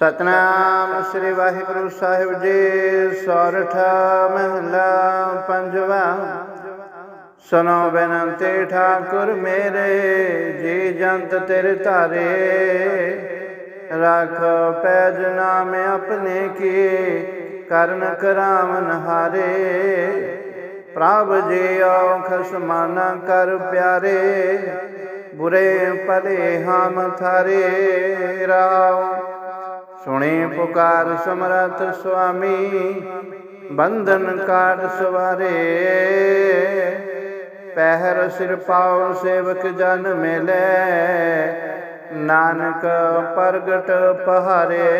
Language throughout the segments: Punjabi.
ਸਤਨਾਮ ਸ੍ਰੀ ਵਾਹਿਗੁਰੂ ਸਾਹਿਬ ਜੀ, ਸੋਰਠਾ ਮਹਲਾ ਪੰਜਵਾ। ਸੁਨੋ ਬੇਨਤੀ ਠਾਕੁਰ ਮੇਰੇ, ਜੀ ਜੰਤ ਤੇਰੇ ਧਾਰੇ। ਰੱਖ ਪੈਜ ਨਾਮ ਆਪਣੇ ਕੀ, ਕਰਨ ਕਰਾਵਨ ਹਾਰੇ ਪ੍ਰਭ ਜੀਉ ਖਸਮਾਨਾ ਕਰ ਪਿਆਰੇ, ਬੁਰੇ ਭਲੇ ਹਮ ਥਾਰੇ। ਰਾਉ ਸੁਣੇ ਪੁਕਾਰ ਸਮਰਥ ਸੁਆਮੀ, ਬੰਧਨ ਕਾਟ ਸਵਾਰੇ। ਪਹਿਰ ਸਿਰ ਪਾਉ ਸੇਵਕ ਜਨ ਮਿਲੇ, ਨਾਨਕ ਪ੍ਰਗਟ ਪਹਾਰੇ।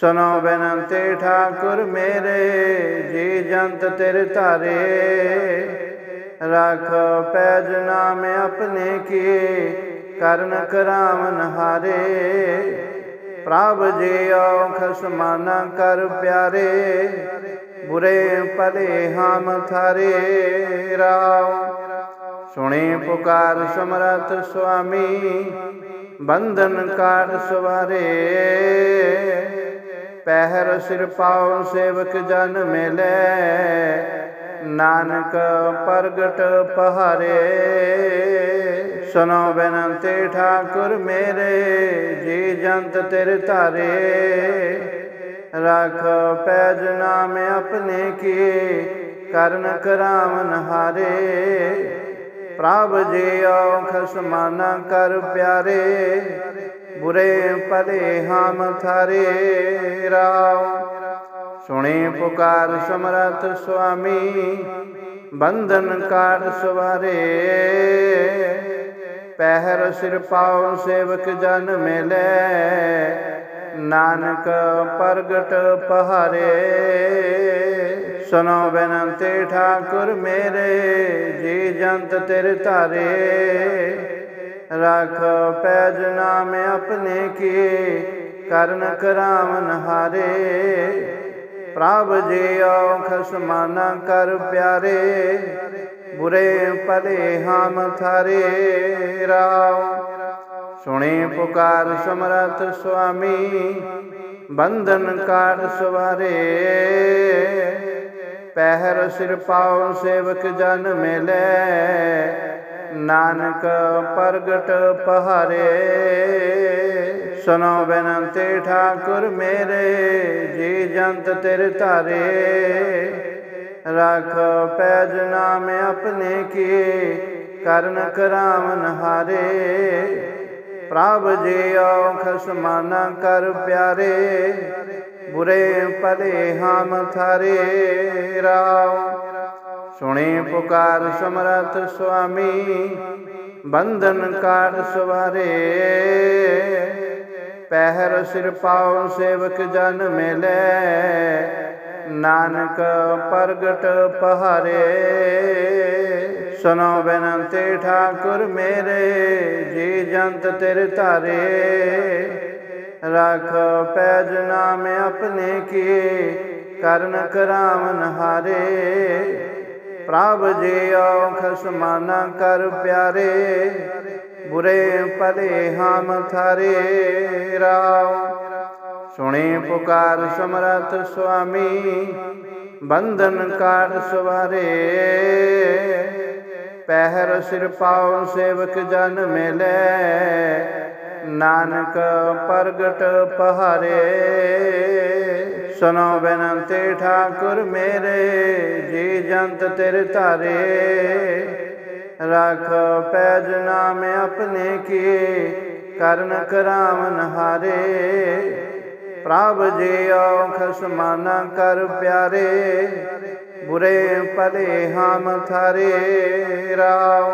ਸੁਨੋ ਬੇਨਤੀ ਠਾਕੁਰ ਮੇਰੇ, ਜੀ ਜੰਤ ਤੇਰੇ ਧਾਰੇ। ਰੱਖ ਪੈਜ ਨਾਮ ਆਪਣੇ ਕੀ, ਕਰਨ ਕਰਾਵਨ ਹਾਰੇ। ਪ੍ਰਭ ਜੀਉ ਖਸਮਾਨਾ ਕਰ ਪਿਆਰੇ, ਬੁਰੇ ਭਲੇ ਹਮ ਥਾਰੇ ਰਾਉ ਸੁਣੇ ਪੁਕਾਰ ਸਮਰਥ ਸੁਆਮੀ, ਬੰਧਨ ਕਾਟ ਸਵਾਰੇ। ਪਹਿਰ ਸਿਰ ਪਾਉ ਸੇਵਕ ਜਨ ਮਿਲੇ, ਨਾਨਕ ਪ੍ਰਗਟ ਪਹਾਰੇ। ਸੁਨੋ ਬੇਨੰਤੀ ਠਾਕੁਰ ਮੇਰੇ, ਜੀ ਜੰਤ ਤੇਰੇ ਧਾਰੇ। ਰੱਖ ਪੈਜ ਨਾਮ ਆਪਣੇ ਕੀ, ਕਰਨ ਕਰਾਵਨ ਹਾਰੇ। ਪ੍ਰਭ ਜੀਉ ਖਸਮਾਨਾ ਕਰ ਪਿਆਰੇ, ਬੁਰੇ ਭਲੇ ਹਮ ਥਾਰੇ। ਰਾਉ ਸੁਣੇ ਪੁਕਾਰ ਸਮਰਥ ਸੁਆਮੀ, ਬੰਧਨ ਕਾਟ ਸਵਾਰੇ। ਪਹਿਰ ਸਿਰ ਪਾਉ ਸੇਵਕ ਜਨ ਮਿਲੇ। ਨਾਨਕ ਪ੍ਰਗਟ ਪਹਾਰੇ। ਸੁਨੋ ਬੇਨੰਤੀ ਠਾਕੁਰ ਮੇਰੇ, ਜੀ ਜੰਤ ਤੇਰੇ ਧਾਰੇ। ਰੱਖ ਪੈਜ ਨਾਮ ਆਪਣੇ ਕੀ, ਕਰਨ ਕਰਾਵਨ ਹਾਰੇ। ਪ੍ਰਭ ਜੀਉ ਖਸਮਾਨਾ ਕਰ ਪਿਆਰੇ। ਬੁਰੇ ਭਲੇ ਹਮ ਥਾਰੇ ਰਾਉ ਸੁਣੇ ਪੁਕਾਰ ਸਮਰਥ ਸੁਆਮੀ, ਬੰਧਨ ਕਾਟ ਸਵਾਰੇ। ਪਹਿਰ ਸਿਰ ਪਾਉ ਸੇਵਕ ਜਨ ਮਿਲੇ, ਨਾਨਕ ਪ੍ਰਗਟ ਪਹਾਰੇ। ਸੁਨੋ ਬੇਨਤੀ ਠਾਕੁਰ ਮੇਰੇ, ਜੀ ਜੰਤ ਤੇਰੇ ਧਾਰੇ। ਰੱਖ ਪੈਜ ਨਾਮ ਆਪਣੇ ਕੀ, ਕਰਨ ਕਰਾਵਨ ਹਾਰੇ। ਪ੍ਰਭ ਜੀਉ ਖਸਮਾਨਾ ਕਰ ਪਿਆਰੇ, ਬੁਰੇ ਭਲੇ ਹਾਮ ਥਾਰੇ। ਰਾਉ ਸੁਣੇ ਪੁਕਾਰ ਸਮਰਥ ਸੁਆਮੀ, ਬੰਧਨ ਕਾਟ ਸਵਾਰੇ। ਪਹਿਰ ਸਿਰ ਪਾਉ ਸੇਵਕ ਜਨ ਮਿਲੇ ਨਾਨਕ ਪ੍ਰਗਟ ਪਹਾਰੇ ਸੁਨੋ ਬੇਨਤੀ ਠਾਕੁਰ ਮੇਰੇ, ਜੀ ਜੰਤ ਤੇਰੇ ਧਾਰੇ। ਰੱਖ ਪੈਜ ਨਾਮ ਆਪਣੇ ਕੀ, ਕਰਨ ਕਰਾਵਨ ਹਾਰੇ। ਪ੍ਰਭ ਜੀਉ ਖਸਮਾਨਾ ਕਰ ਪਿਆਰੇ, ਬੁਰੇ ਭਲੇ ਹਮ ਥਾਰੇ। ਰਾਉ ਸੁਣੇ ਪੁਕਾਰ ਸਮਰਥ ਸੁਆਮੀ, ਬੰਧਨ ਕਾਟ ਸਵਾਰੇ। ਪਹਿਰ ਸਿਰ ਪਾਉ ਸੇਵਕ ਜਨ ਮਿਲੇ, ਨਾਨਕ ਪ੍ਰਗਟ ਪਹਾਰੇ। ਸੁਨੋ ਬੇਨੰਤੀ ਠਾਕੁਰ ਮੇਰੇ, ਜੀ ਜੰਤ ਤੇਰੇ ਧਾਰੇ। ਰੱਖ ਪੈਜ ਨਾਮ ਆਪਣੇ ਕੀ, ਕਰਨ ਕਰਾਵਨ ਹਾਰੇ। ਪ੍ਰਭ ਜੀਉ ਖਸਮਾਨਾ ਕਰ ਪਿਆਰੇ, ਬੁਰੇ ਭਲੇ ਹਮ ਥਾਰੇ ਰਾਉ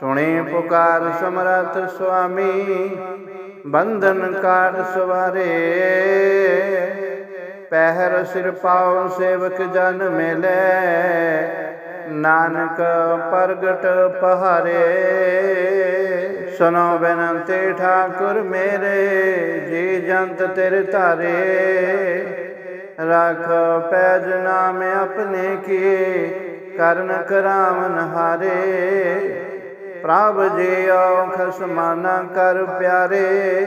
ਸੁਣੇ ਪੁਕਾਰ ਸਮਰਥ ਸੁਆਮੀ, ਬੰਧਨ ਕਾਟ ਸਵਾਰੇ। ਪਹਿਰ ਸਿਰ ਪਾਉ ਸੇਵਕ ਜਨ ਮਿਲੇ, ਨਾਨਕ ਪ੍ਰਗਟ ਪਹਾਰੇ। ਸੁਨੋ ਬੇਨੰਤੀ ਠਾਕੁਰ ਮੇਰੇ, ਜੀ ਜੰਤ ਤੇਰੇ ਧਾਰੇ। ਰੱਖ ਪੈਜ ਨਾਮ ਆਪਣੇ ਕੀ, ਕਰਨ ਕਰਾਵਨ ਹਾਰੇ। ਪ੍ਰਭ ਜੀਉ ਖਸਮਾ ਨ ਕਰ ਪਿਆਰੇ,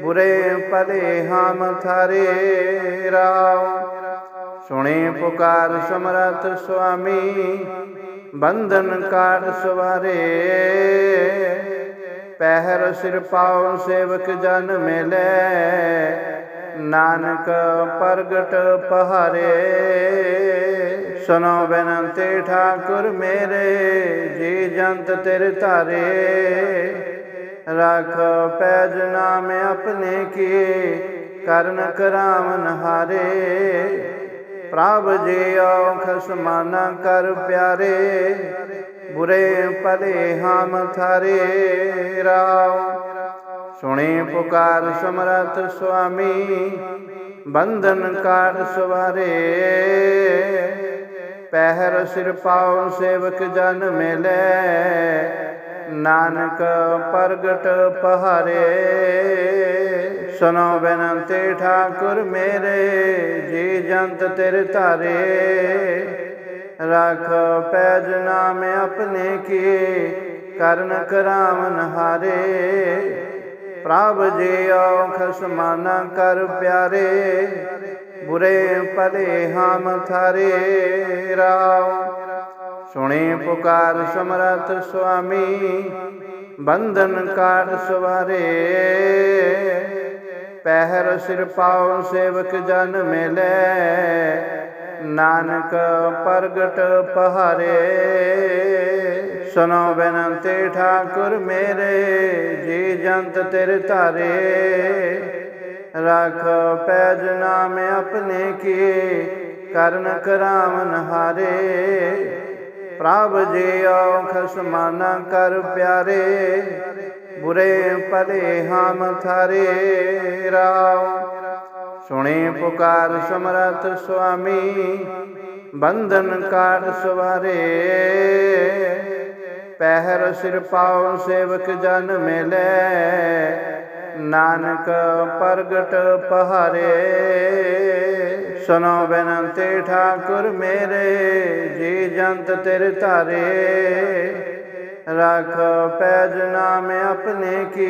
ਬੁਰੇ ਭਲੇ ਹਮ ਥਾਰੇ। ਰਾਮ ਸੁਣੇ ਪੁਕਾਰ ਸਮਰਥ ਸੁਆਮੀ, ਬੰਧਨ ਕਾਟ ਸਵਾਰੇ। ਪਹਿਰ ਸਿਰ ਪਾਉ ਸੇਵਕ ਜਨ ਮਿਲੇ। ਨਾਨਕ ਪ੍ਰਗਟ ਪਹਾਰੇ। ਸੁਨੋ ਬੇਨਤੀ ਠਾਕੁਰ ਮੇਰੇ, ਜੀ ਜੰਤ ਤੇਰੇ ਧਾਰੇ। ਰਖ ਪੈਜ ਨਾਮ ਆਪਣੇ ਕੀ, ਕਰਨ ਕਰਾਵਨ ਹਾਰੇ। ਪ੍ਰਭ ਜੇ ਖਸਮਾ ਨ ਕਰ ਪਿਆਰੇ, ਬੁਰੇ ਭਲੇ ਹਮ ਥਾਰੇ ਰਾਮ ਸੁਣੇ ਪੁਕਾਰ ਸਮਰਥ ਸੁਆਮੀ, ਬੰਧਨ ਕਾਟ ਸਵਾਰੇ। ਪਹਿਰ ਸਿਰ ਪਾਉ ਸੇਵਕ ਜਨ ਮਿਲੇ ਨਾਨਕ ਪ੍ਰਗਟ ਪਹਾਰੇ ਸੁਨੋ ਬੇਨੰਤੀ ਠਾਕੁਰ ਮੇਰੇ, ਜੀ ਜੰਤ ਤੇਰੇ ਧਾਰੇ। ਰਖ ਪੈਜ ਨਾਮ ਆਪਣੇ ਕੀ, ਕਰਨ ਕਰਾਵਨ ਹਾਰੇ। ਪ੍ਰਭ ਜੀ ਖਸਮਾ ਨ ਕਰ ਪਿਆਰੇ, ਬੁਰੇ ਭਲੇ ਹਮ ਥਾਰੇ। ਰਾਮ ਸੁਣੇ ਪੁਕਾਰ ਸਮਰਥ ਸੁਆਮੀ, ਬੰਧਨ ਕਾਟ ਸਵਾਰੇ। ਪਹਿਰ ਸਿਰ ਪਾਉ ਸੇਵਕ ਜਨ ਮਿਲੇ, ਨਾਨਕ ਪ੍ਰਗਟ ਪਹਾਰੇ। ਸੁਨੋ ਬੇਨਤੀ ਠਾਕੁਰ ਮੇਰੇ, ਜੀ ਜੰਤ ਤੇਰੇ ਧਾਰੇ। ਰਖ ਪੈਜ ਨਾਮ ਆਪਣੇ ਕੀ, ਕਰਨ ਕਰਾਵਨ ਹਾਰੇ। ਪ੍ਰਭ ਜੀਉ ਖਸਮਾ ਨ ਕਰ ਪਿਆਰੇ, ਬੁਰੇ ਭਲੇ ਹਮ ਥਾਰੇ ਰਾਮ ਸੁਣੇ ਪੁਕਾਰ ਸਮਰਥ ਸੁਆਮੀ, ਬੰਧਨ ਕਾਟ ਸਵਾਰੇ। ਪਹਿਰ ਸਿਰ ਪਾਉ ਸੇਵਕ ਜਨ ਮਿਲੇ, ਨਾਨਕ ਪ੍ਰਗਟ ਪਹਾਰੇ। ਸੁਨੋ ਬੇਨੰਤੀ ਠਾਕੁਰ ਮੇਰੇ, ਜੀ ਜੰਤ ਤੇਰੇ ਧਾਰੇ। ਰਖ ਪੈਜ ਨਾਮ ਆਪਣੇ ਕੀ,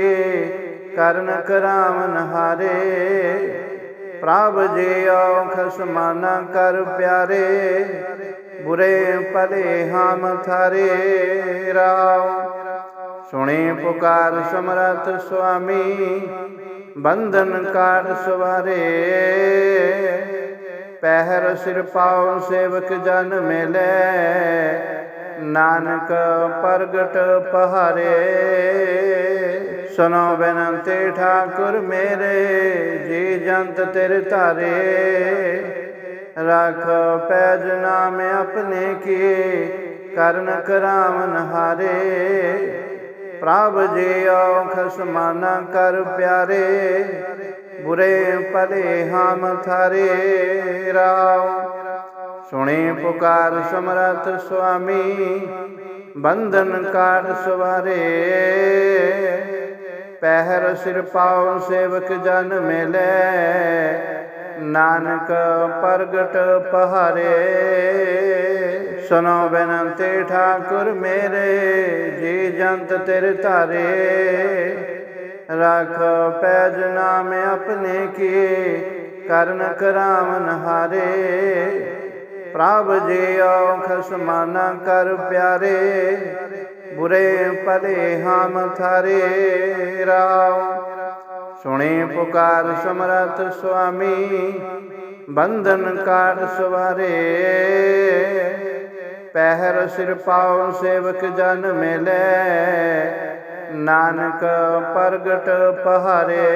ਕਰਨ ਕਰਾਵਨ ਨਹਾਰੇ ਪ੍ਰਭ ਜੀ ਖਸਮਾ ਨ ਕਰ ਪਿਆਰੇ, ਬੁਰੇ ਭਲੇ ਹਮ ਥਾਰੇ। ਰਾਮ ਸੁਣੇ ਪੁਕਾਰ ਸਮਰਥ ਸੁਆਮੀ, ਬੰਧਨ ਕਾਟ ਸਵਾਰੇ। ਪਹਿਰ ਸਿਰ ਪਾਉ ਸੇਵਕ ਜਨ ਮਿਲੇ, ਨਾਨਕ ਪ੍ਰਗਟ ਪਹਾਰੇ। ਸੁਨੋ ਬੇਨਤੀ ਠਾਕੁਰ ਮੇਰੇ, ਜੀ ਜੰਤ ਤੇਰੇ ਧਾਰੇ। ਰਖ ਪੈਜ ਨਾਮ ਆਪਣੇ ਕੀ, ਕਰਨ ਕਰਾਵਨ ਹਾਰੇ। ਪ੍ਰਭ ਜੀ ਖਸਮਾ ਨ ਕਰ ਪਿਆਰੇ। ਬੁਰੇ ਭਲੇ ਹਮ ਥਾਰੇ ਰਾਮ ਸੁਣੇ ਪੁਕਾਰ ਸਮਰਥ ਸੁਆਮੀ, ਬੰਧਨ ਕਾਟ ਸਵਾਰੇ। ਪਹਿਰ ਸਿਰ ਪਾਉ ਸੇਵਕ ਜਨ ਮਿਲੇ, ਨਾਨਕ ਪ੍ਰਗਟ ਪਹਾਰੇ। ਸੁਨੋ ਬੇਨੰਤੀ ਠਾਕੁਰ ਮੇਰੇ, ਜੀ ਜੰਤ ਤੇਰੇ ਧਾਰੇ। ਰਖ ਪੈਜ ਨਾਮ ਆਪਣੇ ਕੀ, ਕਰਨ ਕਰਾਵਨ ਹਾਰੇ। ਪ੍ਰਭ ਜੀ ਖਸਮਾ ਨ ਕਰ ਪਿਆਰੇ, ਬੁਰੇ ਭਲੇ ਹਮ ਥਾਰੇ। ਰਾਮ ਸੁਣੇ ਪੁਕਾਰ ਸਮਰਥ ਸੁਆਮੀ, ਬੰਧਨ ਕਾਟ ਸਵਾਰੇ। ਪਹਿਰ ਸਿਰ ਪਾਉ ਸੇਵਕ ਜਨ ਮਿਲੇ ਨਾਨਕ ਪ੍ਰਗਟ ਪਹਾਰੇ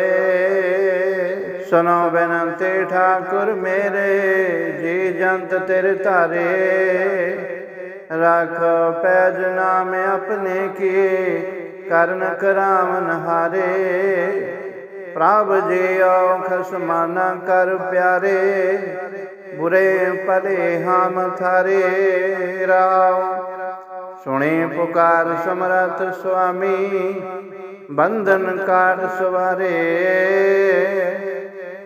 ਸੁਨੋ ਬੇਨਤੀ ਠਾਕੁਰ ਮੇਰੇ, ਜੀ ਜੰਤ ਤੇਰੇ ਧਾਰੇ। ਰਖ ਪੈਜ ਨਾਮ ਆਪਣੇ ਕੀ, ਕਰਨ ਕਰਾਵਨ ਹਾਰੇ ਪ੍ਰਭ ਜੀ ਖਸਮਾ ਨ ਕਰ ਪਿਆਰੇ, ਬੁਰੇ ਭਲੇ ਹਾਮ ਥਾਰੇ। ਰਾਮ ਸੁਣੇ ਪੁਕਾਰ ਸਮਰਥ ਸੁਆਮੀ, ਬੰਧਨ ਕਾਟ ਸਵਾਰੇ।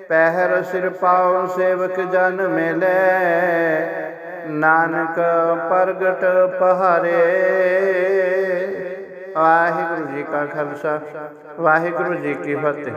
ਪਹਿਰ ਸਿਰ ਪਾਉ ਸੇਵਕ ਜਨ ਮਿਲੇ, ਨਾਨਕ ਪ੍ਰਗਟ ਪਹਾਰੇ। ਵਾਹਿਗੁਰੂ ਜੀ ਕਾ ਖਾਲਸਾ, ਵਾਹਿਗੁਰੂ ਜੀ ਕੀ ਫਤਿਹ।